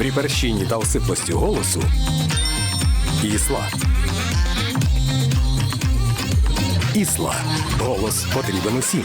При перщині та осиплості голосу Ісла. Ісла. Голос потрібен усім.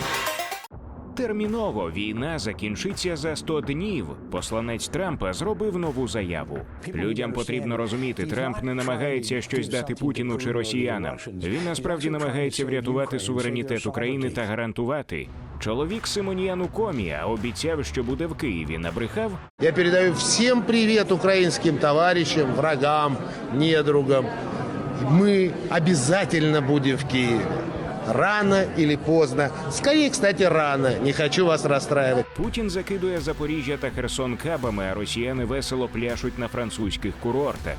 Терміново війна закінчиться за 100 днів. Посланець Трампа зробив нову заяву. Людям потрібно розуміти, Трамп не намагається щось дати Путіну чи росіянам. Він насправді намагається врятувати суверенітет України та гарантувати. Чоловік Симоніян у комі, а обіцяв, що буде в Києві. Набрехав. Я передаю всем привет украинским товарищам, врагам, недругам. Мы обязательно будем в Киеве. Рано или поздно. Скорее, кстати, рано. Не хочу вас расстраивать. Путін закидує Запоріжжя та Херсон кабами, а росіяни весело пляшуть на французьких курортах.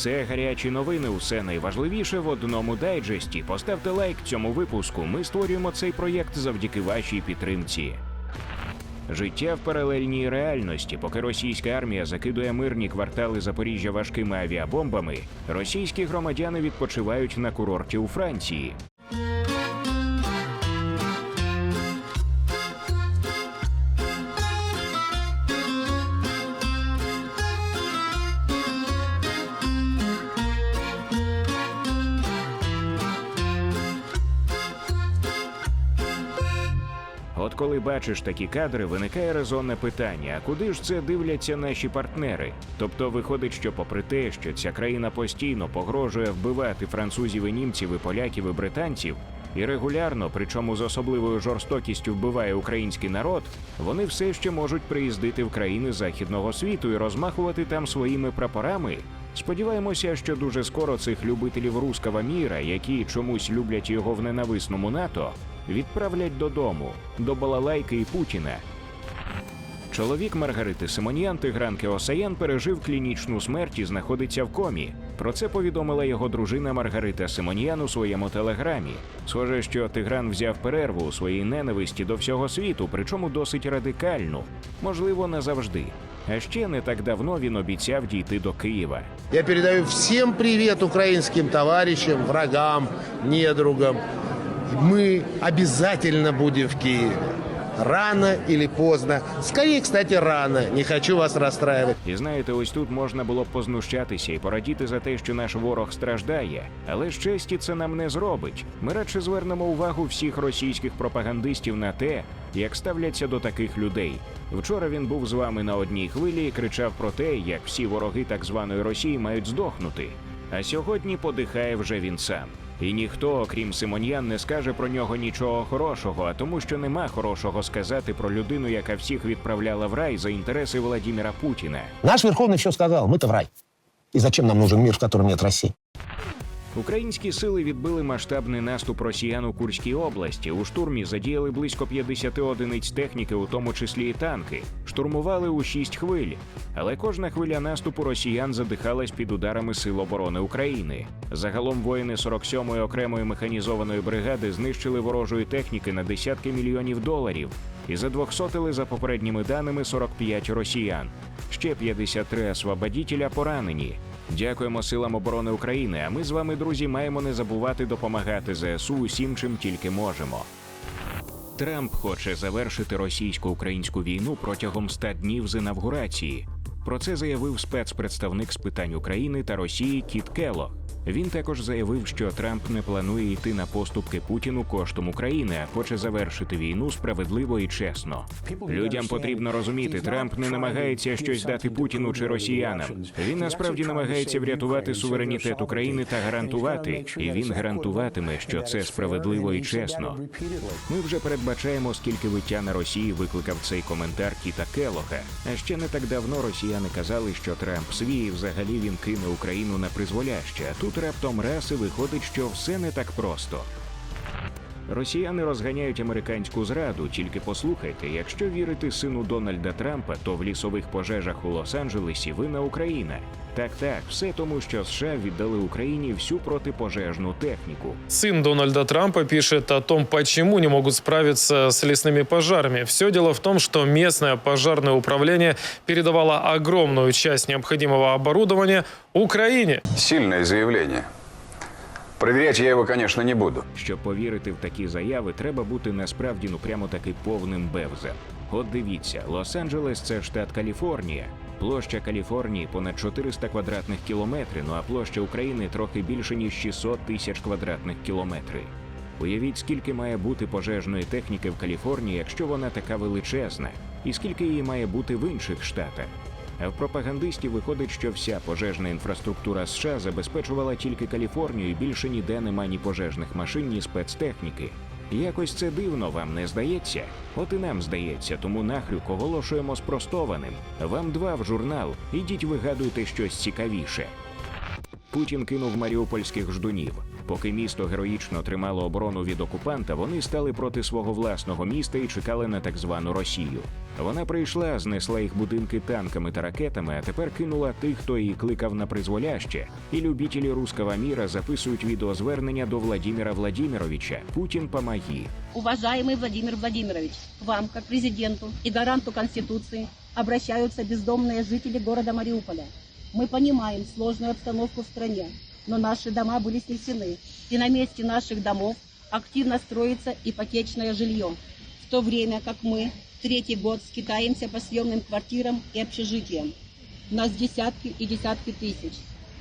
Це гарячі новини. Усе найважливіше в одному дайджесті. Поставте лайк цьому випуску. Ми створюємо цей проєкт завдяки вашій підтримці. Життя в паралельній реальності, поки російська армія закидує мирні квартали Запоріжжя важкими авіабомбами, російські громадяни відпочивають на курорті у Франції. От коли бачиш такі кадри, виникає резонне питання: а куди ж це дивляться наші партнери? Тобто виходить, що попри те, що ця країна постійно погрожує вбивати французів і німців, і поляків, і британців, і регулярно, причому з особливою жорстокістю вбиває український народ, вони все ще можуть приїздити в країни західного світу і розмахувати там своїми прапорами. Сподіваємося, що дуже скоро цих любителів руского міра, які чомусь люблять його в ненависному НАТО, відправлять додому до балалайки і Путіна. Чоловік Маргарити Симоніян Тигран Кеосаян пережив клінічну смерть і знаходиться в комі. Про це повідомила його дружина Маргарита Симоніян у своєму телеграмі. Схоже, що Тигран взяв перерву у своїй ненависті до всього світу, причому досить радикальну, можливо, назавжди. А ще не так давно він обіцяв дійти до Києва. Я передаю всем привет украинским товарищам, врагам, недругам. Мы обязательно будем в Киеве. Рано или поздно. Скорее, кстати, рано. Не хочу вас расстраивать. І знаєте, ось тут можна було б познущатися і порадіти за те, що наш ворог страждає, але щасті це нам не зробить. Ми радше звернемо увагу всіх російських пропагандистів на те, як ставляться до таких людей. Вчора він був з вами на одній хвилі і кричав про те, як всі вороги так званої Росії мають здохнути. А сьогодні подихає вже він сам. І ніхто, окрім Симоньян, не скаже про нього нічого хорошого, а тому, що нема хорошого сказати про людину, яка всіх відправляла в рай за інтереси Владіміра Путіна. Наш Верховный все сказал, мы-то в рай. И зачем нам нужен мир, в котором нет России? Українські сили відбили масштабний наступ росіян у Курській області. У штурмі задіяли близько 50 одиниць техніки, у тому числі і танки. Штурмували у шість хвиль. Але кожна хвиля наступу росіян задихалась під ударами Сил оборони України. Загалом воїни 47-ї окремої механізованої бригади знищили ворожої техніки на десятки мільйонів доларів і задвохсотили за попередніми даними 45 росіян. Ще 53 освободітеля поранені. Дякуємо силам оборони України. А ми з вами, друзі, маємо не забувати допомагати ЗСУ усім, чим тільки можемо. Трамп хоче завершити російсько-українську війну протягом 100 днів з інавгурації. Про це заявив спецпредставник з питань України та Росії Кіт Келлог. Він також заявив, що Трамп не планує йти на поступки Путіну коштом України, а хоче завершити війну справедливо і чесно. Людям потрібно розуміти, Трамп не намагається щось дати Путіну чи росіянам. Він насправді намагається врятувати суверенітет України та гарантувати, і він гарантуватиме, що це справедливо і чесно. Ми вже передбачаємо, скільки виття на Росії викликав цей коментар Кіта Келога. А ще не так давно росіяни казали, що Трамп свій і взагалі він кине Україну на призволяще. Тут раптом раз і виходить, що все не так просто. Росіяни розганяють американську зраду. Тільки послухайте, якщо вірити сину Дональда Трампа, то в лісових пожежах у Лос-Анджелесі винна Україна. Так, так, все тому, що США віддали Україні всю протипожежну техніку. Сын Дональда Трампа пишет о том, почему не могут справиться с лесными пожарами. Все дело в том, что местное пожарное управление передавало огромную часть необходимого оборудования Украине. Сильное заявление. Проверять я его, конечно, не буду. Щоб повірити в такі заяви, треба бути насправді ну прямо таки повним бевзем. От дивіться, Лос-Анджелес це штат Каліфорнія. Площа Каліфорнії понад 400 квадратних кілометрів, ну а площа України трохи більше ніж 600 тисяч квадратних кілометрів. Уявіть, скільки має бути пожежної техніки в Каліфорнії, якщо вона така величезна, і скільки її має бути в інших штатах. А в пропагандистів виходить, що вся пожежна інфраструктура США забезпечувала тільки Каліфорнію, і більше ніде нема ні пожежних машин, ні спецтехніки. Якось це дивно, вам не здається? От і нам здається, тому нахрюк оголошуємо спростованим. Вам два в журнал, ідіть вигадуйте щось цікавіше. Путін кинув маріупольських ждунів. Поки місто героїчно тримало оборону від окупанта, вони стали проти свого власного міста і чекали на так звану Росію. Вона прийшла, знесла їх будинки танками та ракетами, а тепер кинула тих, хто її кликав на призволяще. І любітелі руского міра записують відеозвернення до Владіміра Владіміровича. Путін помоги. Уважаемый Владимир Владимирович, к вам, как президенту и гаранту Конституции, обращаются бездомные жители города Мариуполя. Мы понимаем сложную обстановку в стране, Но наши дома были снесены, и на месте наших домов активно строится ипотечное жилье, в то время как мы третий год скитаемся по съемным квартирам и общежитиям. Нас десятки и десятки тысяч.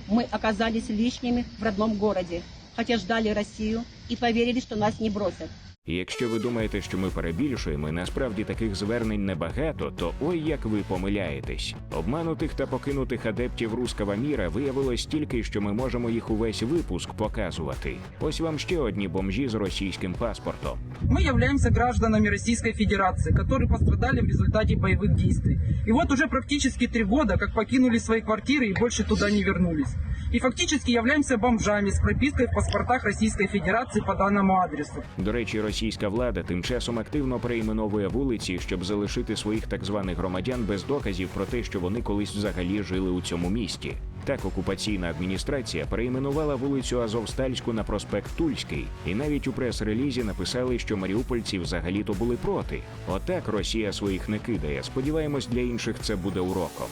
Мы оказались лишними в родном городе, хотя ждали Россию и поверили, что нас не бросят. І якщо ви думаєте, що ми перебільшуємо, і насправді таких звернень небагато, то ой як ви помиляєтесь. Обманутих та покинутих адептів руского міра виявилось стільки, що ми можемо їх увесь випуск показувати. Ось вам ще одні бомжі з російським паспортом. Мы являемся гражданами Российской Федерации, которые пострадали в результате боевых действий. И вот уже практически три года, как покинули свои квартиры и больше туда не вернулись. И фактически являемся бомжами с пропиской в паспортах Российской Федерации по данному адресу. До речі, російська влада тим часом активно перейменовує вулиці, щоб залишити своїх так званих громадян без доказів про те, що вони колись взагалі жили у цьому місті. Так окупаційна адміністрація перейменувала вулицю Азовстальську на проспект Тульський, і навіть у прес-релізі написали, що маріупольці взагалі-то були проти. Отак Росія своїх не кидає. Сподіваємось, для інших це буде уроком.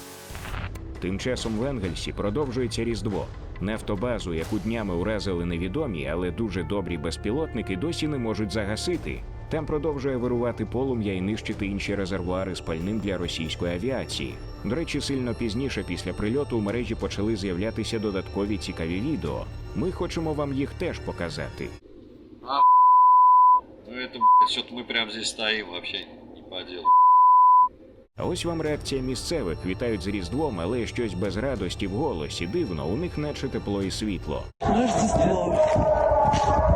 Тим часом в Енгельсі продовжується Різдво. Нафтобазу, яку днями уразили невідомі, але дуже добрі безпілотники, досі не можуть загасити. Там продовжує вирувати полум'я і нищити інші резервуари з пальним для російської авіації. До речі, сильно пізніше після прильоту у мережі почали з'являтися додаткові цікаві відео. Ми хочемо вам їх теж показати. Ну это, блядь, что-то мы прям здесь стоим вообще не по делу. Ось вам реакція місцевих. Вітають з Різдвом, але щось без радості в голосі. Дивно, у них наче тепло і світло. Рождество.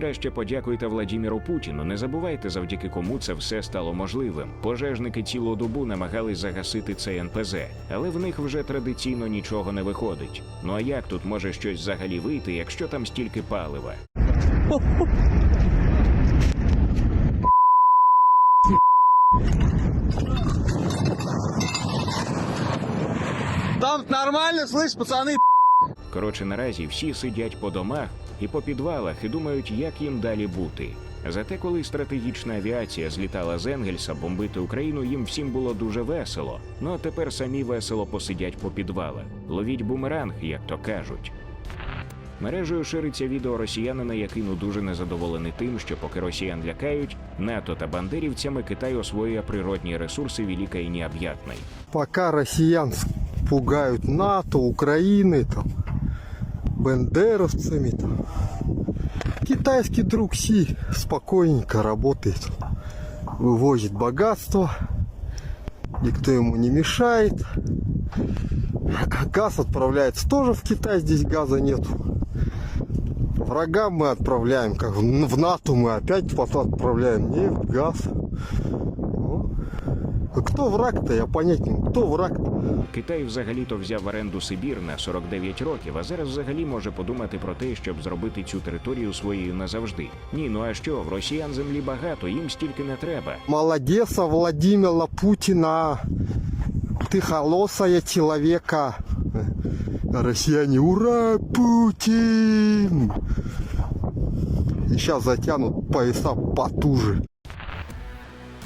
Краще подякуйте Владіміру Путіну. Не забувайте, завдяки кому це все стало можливим. Пожежники цілу добу намагались загасити цей НПЗ, але в них вже традиційно нічого не виходить. Ну а як тут може щось взагалі вийти, якщо там стільки палива? Там нормально, слышь, пацаны? Коротше, наразі всі сидять по домах і по підвалах і думають, як їм далі бути. Зате, коли стратегічна авіація злітала з Енгельса бомбити Україну, їм всім було дуже весело. Ну а тепер самі весело посидять по підвалах. Ловіть бумеранг, як то кажуть. Мережею шириться відео росіянина, який ну дуже незадоволений тим, що поки росіян лякають, НАТО та бандерівцями Китай освоює природні ресурси великої і необ'ятної. пока россиян пугают НАТО, Украины, там, бендеровцами, там, китайский друг Си спокойненько работает, вывозит богатство, никто ему не мешает. Газ отправляется тоже в Китай, здесь газа нету. Врагам мы отправляем, как в НАТО мы опять потом отправляем нефть, газ. Кто враг-то, я понять не могу. Враг-то? Китай взагалі-то взяв в оренду Сибір на 49 років, а зараз взагалі може подумати про те, щоб зробити цю територію своєю назавжди. Ні, ну а що, в росіян землі багато, їм стільки не треба. Молодец, Владимира Путина. Ты холосая человека. Россияне, ура, Путин! И сейчас затянут пояса потуже.